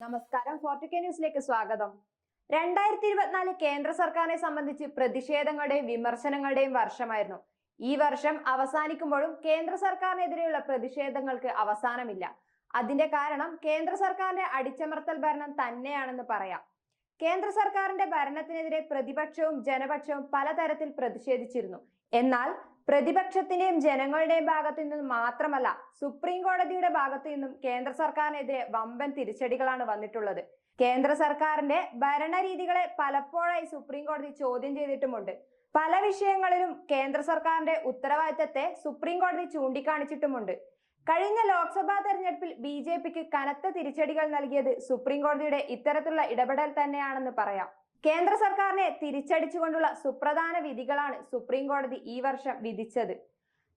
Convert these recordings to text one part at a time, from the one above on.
നമസ്കാരം. ഫോർട്ടിക്കെ ന്യൂസിലേക്ക് സ്വാഗതം. രണ്ടായിരത്തി ഇരുപത്തിനാല് കേന്ദ്ര സർക്കാരിനെ സംബന്ധിച്ച് പ്രതിഷേധങ്ങളുടെയും വിമർശനങ്ങളുടെയും വർഷമായിരുന്നു. ഈ വർഷം അവസാനിക്കുമ്പോഴും കേന്ദ്ര സർക്കാരിനെതിരെയുള്ള പ്രതിഷേധങ്ങൾക്ക് അവസാനമില്ല. അതിന്റെ കാരണം കേന്ദ്ര സർക്കാരിന്റെ അടിച്ചമർത്തൽ ഭരണം തന്നെയാണെന്ന് പറയാം. കേന്ദ്ര സർക്കാരിന്റെ ഭരണത്തിനെതിരെ പ്രതിപക്ഷവും ജനപക്ഷവും പലതരത്തിൽ പ്രതിഷേധിച്ചിരുന്നു. എന്നാൽ പ്രതിപക്ഷത്തിന്റെയും ജനങ്ങളുടെയും ഭാഗത്തു നിന്നും മാത്രമല്ല സുപ്രീം കോടതിയുടെ ഭാഗത്തു നിന്നും കേന്ദ്ര സർക്കാരിനെതിരെ വമ്പൻ തിരിച്ചടികളാണ് വന്നിട്ടുള്ളത്. കേന്ദ്ര സർക്കാരിന്റെ ഭരണരീതികളെ പലപ്പോഴായി സുപ്രീം കോടതി ചോദ്യം ചെയ്തിട്ടുമുണ്ട്. പല വിഷയങ്ങളിലും കേന്ദ്ര സർക്കാരിന്റെ ഉത്തരവാദിത്തത്തെ സുപ്രീം കോടതി ചൂണ്ടിക്കാണിച്ചിട്ടുമുണ്ട്. കഴിഞ്ഞ ലോക്സഭാ തെരഞ്ഞെടുപ്പിൽ ബി ജെ പിക്ക് കനത്ത തിരിച്ചടികൾ നൽകിയത് സുപ്രീം കോടതിയുടെ ഇത്തരത്തിലുള്ള ഇടപെടൽ തന്നെയാണെന്ന് പറയാം. കേന്ദ്ര സർക്കാരിനെ തിരിച്ചടിച്ചുകൊണ്ടുള്ള സുപ്രധാന വിധികളാണ് സുപ്രീം കോടതി ഈ വർഷം വിധിച്ചത്.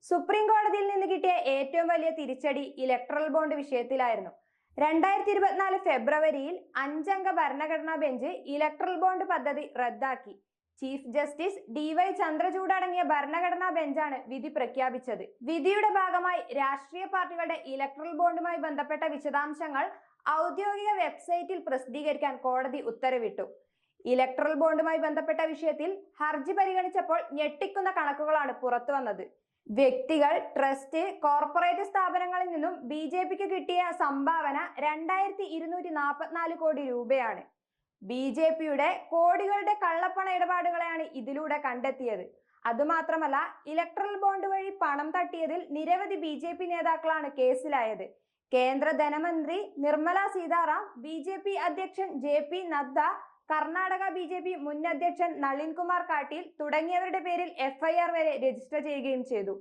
സുപ്രീം കോടതിയിൽ നിന്ന് കിട്ടിയ ഏറ്റവും വലിയ തിരിച്ചടി ഇലക്ട്രൽ ബോണ്ട് വിഷയത്തിലായിരുന്നു. രണ്ടായിരത്തി ഇരുപത്തിനാല് ഫെബ്രുവരിയിൽ അഞ്ചംഗ ഭരണഘടനാ ബെഞ്ച് ഇലക്ട്രൽ ബോണ്ട് പദ്ധതി റദ്ദാക്കി. Chief justice D Y Chandrachud അടങ്ങിയ ഭരണഘടനാ ബെഞ്ചാണ് വിധി പ്രഖ്യാപിച്ചത്. വിധിയുടെ ഭാഗമായി രാഷ്ട്രീയ പാർട്ടികളുടെ ഇലക്ട്രൽ ബോണ്ടുമായി ബന്ധപ്പെട്ട വിശദാംശങ്ങൾ ഔദ്യോഗിക വെബ്സൈറ്റിൽ പ്രസിദ്ധീകരിക്കാൻ കോടതി ഉത്തരവിട്ടു. ഇലക്ട്രൽ ബോണ്ടുമായി ബന്ധപ്പെട്ട വിഷയത്തിൽ ഹർജി പരിഗണിച്ചപ്പോൾ ഞെട്ടിക്കുന്ന കണക്കുകളാണ് പുറത്തു വന്നത്. വ്യക്തികൾ ട്രസ്റ്റ് കോർപ്പറേറ്റ് സ്ഥാപനങ്ങളിൽ നിന്നും ബി കിട്ടിയ സംഭാവന രണ്ടായിരത്തി ഇരുന്നൂറ്റി നാൽപ്പത്തിനാല് കോടി രൂപയാണ്. ബി ജെ പിയുടെ കോടികളുടെ കള്ളപ്പണ ഇടപാടുകളെയാണ് ഇതിലൂടെ കണ്ടെത്തിയത്. അതുമാത്രമല്ല ഇലക്ട്രൽ ബോണ്ട് വഴി പണം തട്ടിയതിൽ നിരവധി ബി ജെ പി നേതാക്കളാണ് കേസിലായത്. കേന്ദ്ര ധനമന്ത്രി Nirmala Sitharaman B J P അധ്യക്ഷൻ J P Nadda Karnataka B J P മുൻ അധ്യക്ഷൻ നളിൻ കുമാർ കാട്ടീൽ തുടങ്ങിയവരുടെ പേരിൽ എഫ്ഐആർ വരെ രജിസ്റ്റർ ചെയ്യുകയും ചെയ്തു.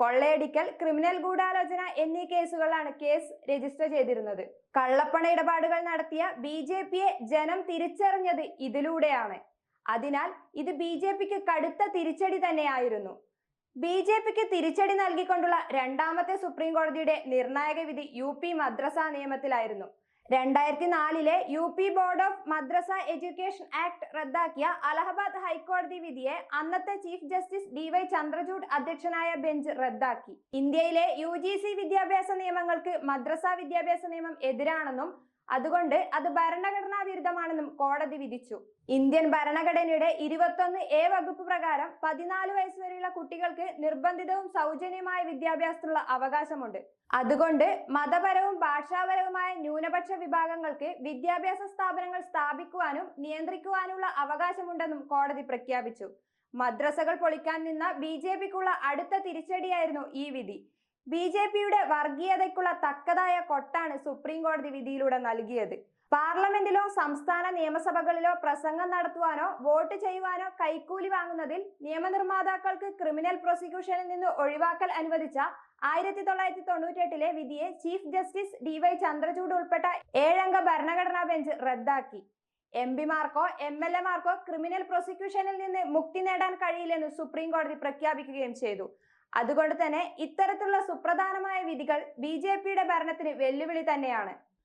കൊള്ളയടിക്കൽ ക്രിമിനൽ ഗൂഢാലോചന എന്നീ കേസുകളാണ് കേസ് രജിസ്റ്റർ ചെയ്തിരുന്നത്. കള്ളപ്പണ ഇടപാടുകൾ നടത്തിയ ബി ജെ പിയെ ജനം തിരിച്ചറിഞ്ഞത് ഇതിലൂടെയാണ്. അതിനാൽ ഇത് ബി ജെ പിക്ക് കടുത്ത തിരിച്ചടി തന്നെയായിരുന്നു. ബി ജെ പിക്ക് തിരിച്ചടി നൽകിക്കൊണ്ടുള്ള രണ്ടാമത്തെ സുപ്രീം കോടതിയുടെ നിർണായക വിധി യു പി മദ്രസ നിയമത്തിലായിരുന്നു. രണ്ടായിരത്തി നാലിലെ U P board of Madrasa education act റദ്ദാക്കിയ അലഹബാദ് ഹൈക്കോടതി വിധിയെ അന്നത്തെ chief justice D Y Chandrachud അധ്യക്ഷനായ ബെഞ്ച് റദ്ദാക്കി. ഇന്ത്യയിലെ യു വിദ്യാഭ്യാസ നിയമങ്ങൾക്ക് മദ്രസ വിദ്യാഭ്യാസ നിയമം എതിരാണെന്നും അതുകൊണ്ട് അത് ഭരണഘടനാ വിരുദ്ധമാണെന്നും കോടതി വിധിച്ചു. ഇന്ത്യൻ ഭരണഘടനയുടെ ഇരുപത്തൊന്ന് എ വകുപ്പ് പ്രകാരം പതിനാല് വയസ്സ് വരെയുള്ള കുട്ടികൾക്ക് നിർബന്ധിതവും സൗജന്യമായ വിദ്യാഭ്യാസത്തിനുള്ള അവകാശമുണ്ട്. അതുകൊണ്ട് മതപരവും ഭാഷാപരവുമായ ന്യൂനപക്ഷ വിഭാഗങ്ങൾക്ക് വിദ്യാഭ്യാസ സ്ഥാപനങ്ങൾ സ്ഥാപിക്കുവാനും നിയന്ത്രിക്കുവാനുമുള്ള അവകാശമുണ്ടെന്നും കോടതി പ്രഖ്യാപിച്ചു. മദ്രസകൾ പൊളിക്കാൻ നിന്ന ബി അടുത്ത തിരിച്ചടിയായിരുന്നു ഈ വിധി. ബി ജെ പിയുടെ വർഗീയതയ്ക്കുള്ള തക്കതായ കൊട്ടാണ് സുപ്രീം കോടതി വിധിയിലൂടെ നൽകിയത്. പാർലമെന്റിലോ സംസ്ഥാന നിയമസഭകളിലോ പ്രസംഗം നടത്തുവാനോ വോട്ട് ചെയ്യുവാനോ കൈക്കൂലി വാങ്ങുന്നതിൽ നിയമനിർമ്മാതാക്കൾക്ക് ക്രിമിനൽ പ്രോസിക്യൂഷനിൽ നിന്ന് ഒഴിവാക്കൽ അനുവദിച്ച ആയിരത്തി തൊള്ളായിരത്തി തൊണ്ണൂറ്റി എട്ടിലെ വിധിയെ chief justice D Y Chandrachud ഉൾപ്പെട്ട ഏഴംഗ ഭരണഘടനാ ബെഞ്ച് റദ്ദാക്കി. എം പിമാർക്കോ എം എൽ എമാർക്കോ ക്രിമിനൽ പ്രോസിക്യൂഷനിൽ നിന്ന് മുക്തി നേടാൻ കഴിയില്ലെന്ന് സുപ്രീം കോടതി പ്രഖ്യാപിക്കുകയും ചെയ്തു. അതുകൊണ്ട് തന്നെ ഇത്തരത്തിലുള്ള സുപ്രധാനമായ വിധികൾ ബി ഭരണത്തിന് വെല്ലുവിളി തന്നെയാണ്.